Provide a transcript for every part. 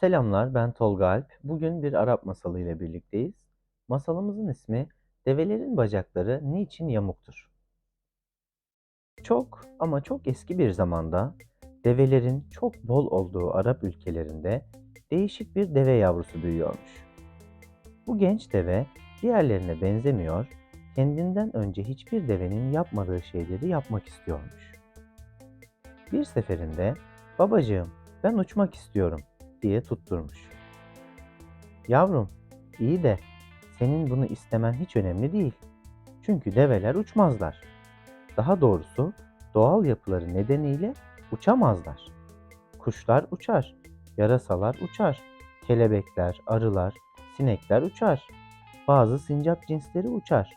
Selamlar, ben Tolga Alp. Bugün bir Arap masalı ile birlikteyiz. Masalımızın ismi Develerin Bacakları Niçin Yamuktur? Çok ama çok eski bir zamanda develerin çok bol olduğu Arap ülkelerinde değişik bir deve yavrusu büyüyormuş. Bu genç deve diğerlerine benzemiyor, kendinden önce hiçbir devenin yapmadığı şeyleri yapmak istiyormuş. Bir seferinde babacığım ben uçmak istiyorum diye tutturmuş. Yavrum, iyi de senin bunu istemen hiç önemli değil. Çünkü develer uçmazlar. Daha doğrusu doğal yapıları nedeniyle uçamazlar. Kuşlar uçar, yarasalar uçar, kelebekler, arılar, sinekler uçar. Bazı sincap cinsleri uçar.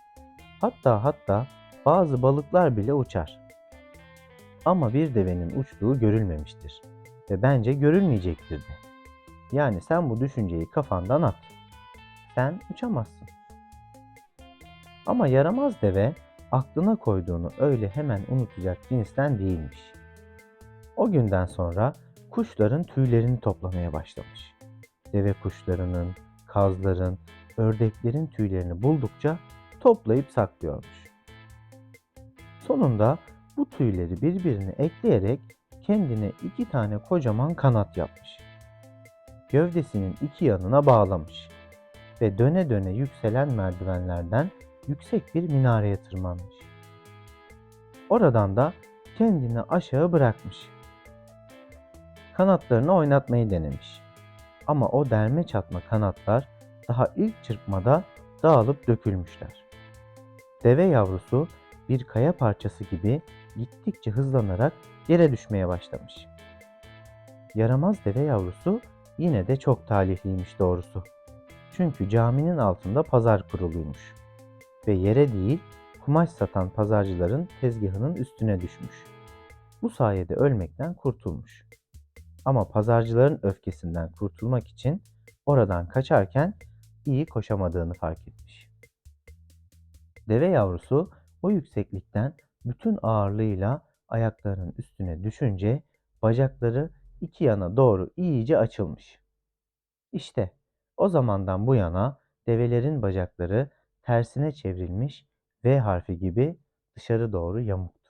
Hatta hatta bazı balıklar bile uçar. Ama bir devenin uçtuğu görülmemiştir ve bence görülmeyecektir de. Yani sen bu düşünceyi kafandan at. Sen uçamazsın. Ama yaramaz deve aklına koyduğunu öyle hemen unutacak cinsten değilmiş. O günden sonra kuşların tüylerini toplamaya başlamış. Deve kuşlarının, kazların, ördeklerin tüylerini buldukça toplayıp saklıyormuş. Sonunda bu tüyleri birbirine ekleyerek kendine iki tane kocaman kanat yapmış gövdesinin iki yanına bağlamış ve döne döne yükselen merdivenlerden yüksek bir minareye tırmanmış. Oradan da kendini aşağı bırakmış. Kanatlarını oynatmayı denemiş. Ama o derme çatma kanatlar daha ilk çırpmada dağılıp dökülmüşler. Deve yavrusu bir kaya parçası gibi gittikçe hızlanarak yere düşmeye başlamış. Yaramaz deve yavrusu Yine de çok talihliymiş doğrusu. Çünkü caminin altında pazar kuruluymuş. Ve yere değil, kumaş satan pazarcıların tezgahının üstüne düşmüş. Bu sayede ölmekten kurtulmuş. Ama pazarcıların öfkesinden kurtulmak için oradan kaçarken iyi koşamadığını fark etmiş. Deve yavrusu o yükseklikten bütün ağırlığıyla ayaklarının üstüne düşünce bacakları iki yana doğru iyice açılmış. İşte o zamandan bu yana develerin bacakları tersine çevrilmiş V harfi gibi dışarı doğru yamuktur.